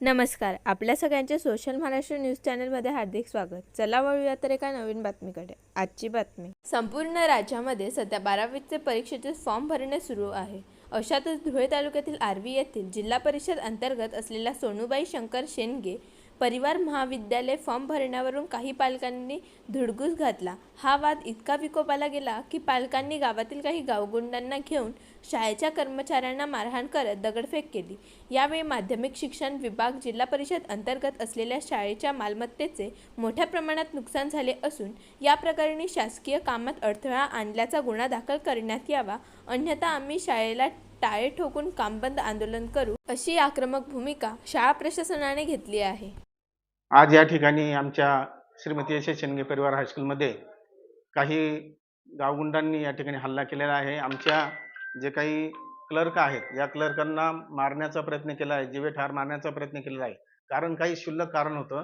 नमस्कार आपल्या सगळ्यांचे सोशल महाराष्ट्र न्यूज चॅनलमध्ये हार्दिक स्वागत. चला वळूया तर एका नवीन बातमीकडे. आजची बातमी. संपूर्ण राज्यामध्ये सध्या बारावीचे परीक्षेचे फॉर्म भरणे सुरू आहे. अशातच धुळे तालुक्यातील आर्वी येथील जिल्हा परिषद अंतर्गत असलेल्या सोनूबाई शंकर शेंडगे परिवार महाविद्यालय फॉर्म भरण्यावरून काही पालकांनी धुडगूस घातला. हा वाद इतका विकोपाला गेला की पालकांनी गावातील काही गावगुंडांना घेऊन शाळेच्या कर्मचाऱ्यांना मारहाण करत दगडफेक केली. यावेळी माध्यमिक शिक्षण विभाग जिल्हा परिषद अंतर्गत असलेल्या शाळेच्या मालमत्तेचे मोठ्या प्रमाणात नुकसान झाले असून या प्रकरणी शासकीय कामात अडथळा आणल्याचा गुन्हा दाखल करण्यात यावा अन्यथा आम्ही शाळेला टाळे ठोकून कामबंद आंदोलन करू अशी आक्रमक भूमिका शाळा प्रशासनाने घेतली आहे. आज या ठिकाणी आमच्या श्रीमती यशे शेंडगे परिवार हायस्कूलमध्ये काही गावगुंडांनी या ठिकाणी हल्ला केलेला आहे. आमच्या जे काही क्लर्क आहेत या क्लर्कांना मारण्याचा प्रयत्न केला आहे जीवे ठार मारण्याचा प्रयत्न केलेला आहे. कारण काही क्षुल्लक कारण होतं.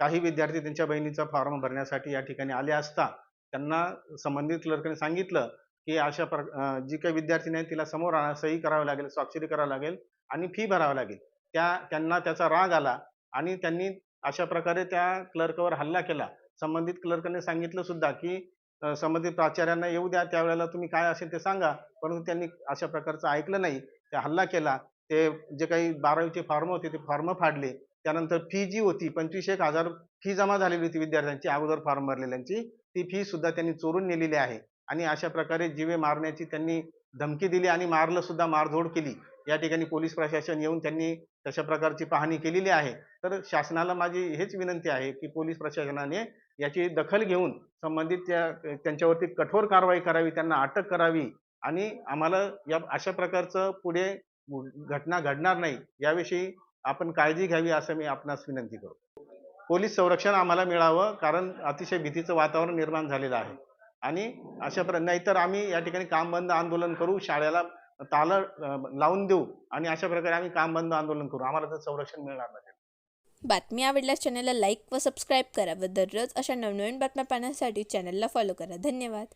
काही विद्यार्थी त्यांच्या बहिणीचा फॉर्म भरण्यासाठी या ठिकाणी आले असता त्यांना संबंधित क्लर्कने सांगितलं की अशा प्र जी काही विद्यार्थी आहे तिला समोर आणा सही करावी लागेल स्वाक्षरी करावी लागेल आणि फी भरावी लागेल. त्या त्यांना त्याचा राग आला आणि त्यांनी अशा प्रकारे त्या क्लर्कवर हल्ला केला. संबंधित क्लर्कने सांगितलं सुद्धा की संबंधित प्राचार्यांना येऊ द्या त्यावेळेला तुम्ही काय असेल ते सांगा. परंतु त्यांनी अशा प्रकारचं ऐकलं नाही. ते हल्ला केला. ते जे काही बारावीचे फॉर्म होते ते फॉर्म फाडले. त्यानंतर फी जी होती पंचवीस एक हजार फी जमा झालेली होती विद्यार्थ्यांची अगोदर फॉर्म भरलेल्यांची. ती फी सुद्धा त्यांनी चोरून नेलेली आहे. आणि अशा प्रकारे जीवे मारण्याची त्यांनी धमकी दिली आणि मारलं सुद्धा मारधोड केली. या ठिकाणी पोलीस प्रशासन येऊन त्यांनी तशा प्रकारची पाहणी केलेली आहे. तर शासनाला माझी हेच विनंती आहे की पोलीस प्रशासनाने याची दखल घेऊन संबंधित त्या त्यांच्यावरती कठोर कारवाई करावी त्यांना अटक करावी आणि आम्हाला या अशा प्रकारचं पुढे घटना घडणार नाही याविषयी आपण काळजी घ्यावी असं मी आपणास विनंती करतो. पोलीस संरक्षण आम्हाला मिळावं कारण अतिशय भीतीचं वातावरण निर्माण झालेलं आहे. आणि अशा प्र नाहीतर आम्ही या ठिकाणी काम बंद आंदोलन करू शाळेला तालं लावून देऊ आणि अशा प्रकारे आम्ही काम बंद आंदोलन करू. आम्हाला तर संरक्षण मिळणार नाही. बातमी आवडल्यास चॅनलला लाईक व सबस्क्राईब करा व दररोज अशा नवनवीन बातम्या पाहण्यासाठी चॅनलला फॉलो करा. धन्यवाद.